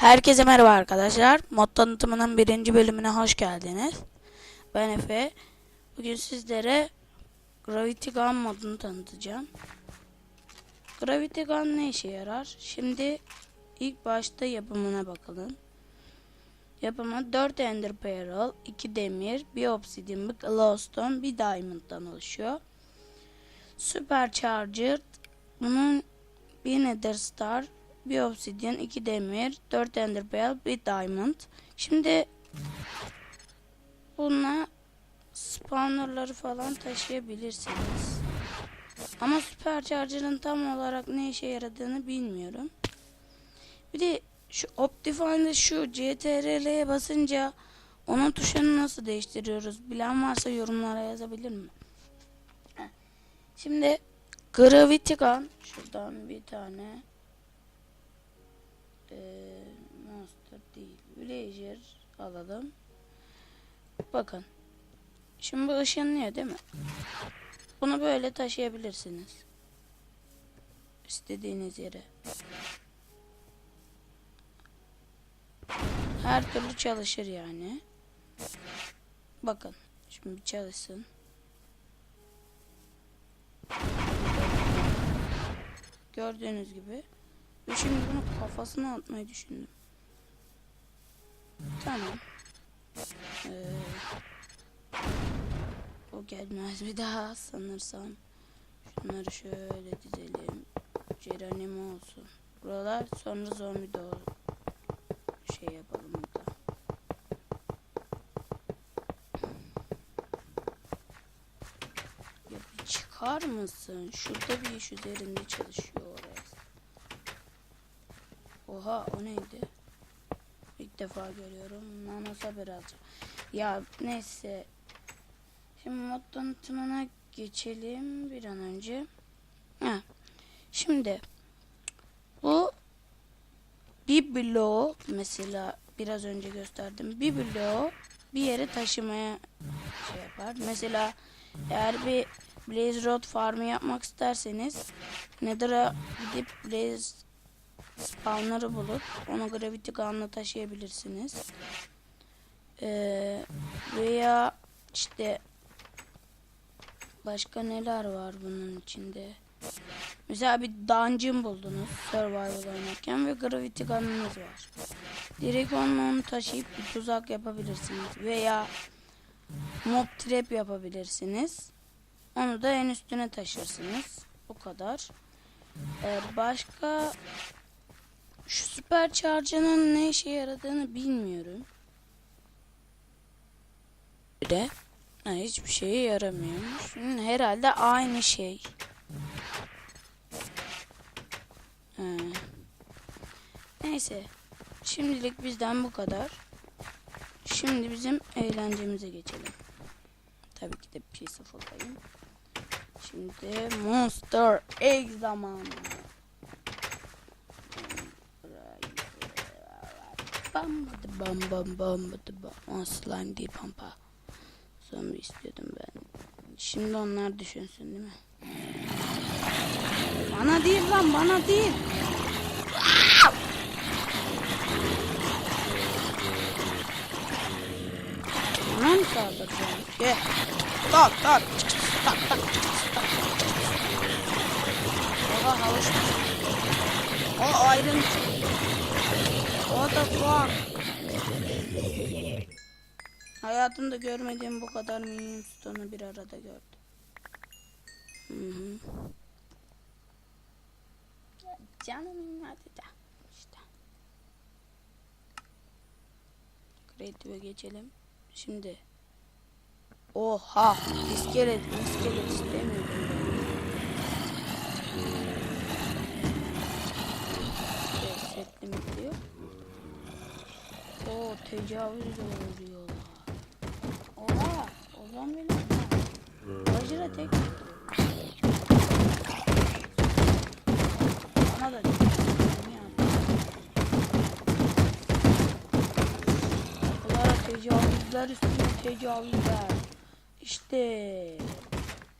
Herkese merhaba arkadaşlar. Mod tanıtımının birinci bölümüne hoş geldiniz. Ben Efe. Bugün sizlere Gravity Gun modunu tanıtacağım. Gravity Gun ne işe yarar? Şimdi ilk başta yapımına bakalım. Yapımı 4 Ender Pearl, 2 demir, 1 obsidian, 1 glowstone, 1 diamond'dan oluşuyor. Supercharger bunun 1 nether star, bir obsidian, iki demir, dört ender pearl, bir diamond. Şimdi bununla spawnerları falan taşıyabilirsiniz. Ama supercharger'ın tam olarak ne işe yaradığını bilmiyorum. Bir de şu Optifine'de şu CTRL'ye basınca onun tuşunu nasıl değiştiriyoruz? Bilen varsa yorumlara yazabilir mi? Şimdi Gravity Gun şuradan bir tane ee, monster değil. Villager alalım. Bakın. Şimdi bu ışınlıyor değil mi? Bunu böyle taşıyabilirsiniz. İstediğiniz yere. Her türlü çalışır yani. Bakın. Şimdi çalışsın. Gördüğünüz gibi. Şimdi bunu kafasına atmayı düşündüm. Tamam. Ee, o gelmez bir daha sanırsam. Şunları şöyle dizelim. Geronimo olsun. Buralar sonra zombi doğ şey yapalım burada. Ya bir çıkar mısın? Şurada bir iş üzerinde çalışıyor. Oha o neydi? İlk defa görüyorum. Nano sabır alacağım. Ya neyse. Şimdi mod tanıtımına geçelim bir an önce. Ha. Şimdi bu bir bloğu mesela biraz önce gösterdim. Bir bloğu bir yere taşımaya şey yapar. Mesela eğer bir Blaze Rod farmı yapmak isterseniz Nether'a gidip Blaze spawnları bulup onu Gravity Gun'la taşıyabilirsiniz. Ee, veya işte başka neler var bunun içinde? Mesela bir dungeon buldunuz survival oynarken ve Gravity Gun'ınız var. Direkt onu taşıyıp bir tuzak yapabilirsiniz. Veya mob trap yapabilirsiniz. Onu da en üstüne taşırsınız. Bu kadar. Ee, başka şu süper charge'ının ne işe yaradığını bilmiyorum. De ha, hiçbir şeye yaramıyormuş. Hmm, Herhalde aynı şey. Ha. Neyse. Şimdilik bizden bu kadar. Şimdi bizim eğlencemize geçelim. Tabii ki de peaceful'dayım. Şimdi Monster Egg zamanı. Bam bam bam bam bam bam. Slime değil pampa. Zombi istiyordum ben. Şimdi onlar düşünsün değil mi? Bana değil lan bana değil. Bana mı saldıracaksın? Gel. Tak tak. Tak tak. Oha havuç. O ayrın. The fuck? Hayatımda görmediğim bu kadar minyon stonu bir arada gördüm. Hı hı. Canım hadi de. İşte. Creative'e geçelim. Şimdi. Oha! İskelet, iskelet istemiyorum ben. Setli mi diyor? Oo tecavüz de oluyorlar. Oha! O zaman benim. Bacıra tek Bana da Bunlara tecavüzler üstüne tecavüzler. İşte.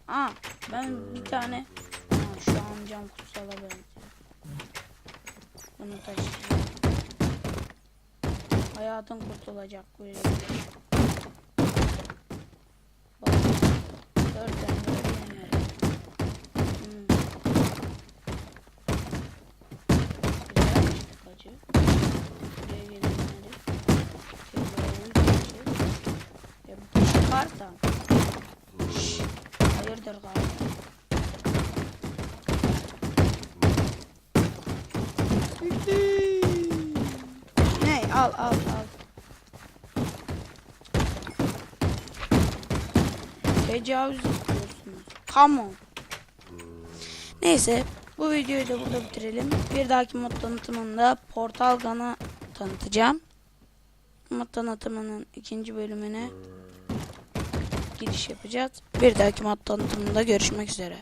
Aa ben bir tane Aa, şu an cam kutsala benziyor. Bunu taşıyacağım. Hayatın kurtulacak böyle. Bak. Dört tane öğrenmedim. Hmm. Güzel çıktık acı. Buraya uyuyacağız. Ya çıkarsam. Şşş. Hayırdır galiba. Ne al Tecavüz ediyorsunuz. Come on. Neyse bu videoyu da burada bitirelim. Bir dahaki mod tanıtımında Portal Gun'ı tanıtacağım. Mod tanıtımının ikinci bölümüne giriş yapacağız. Bir dahaki mod tanıtımında görüşmek üzere.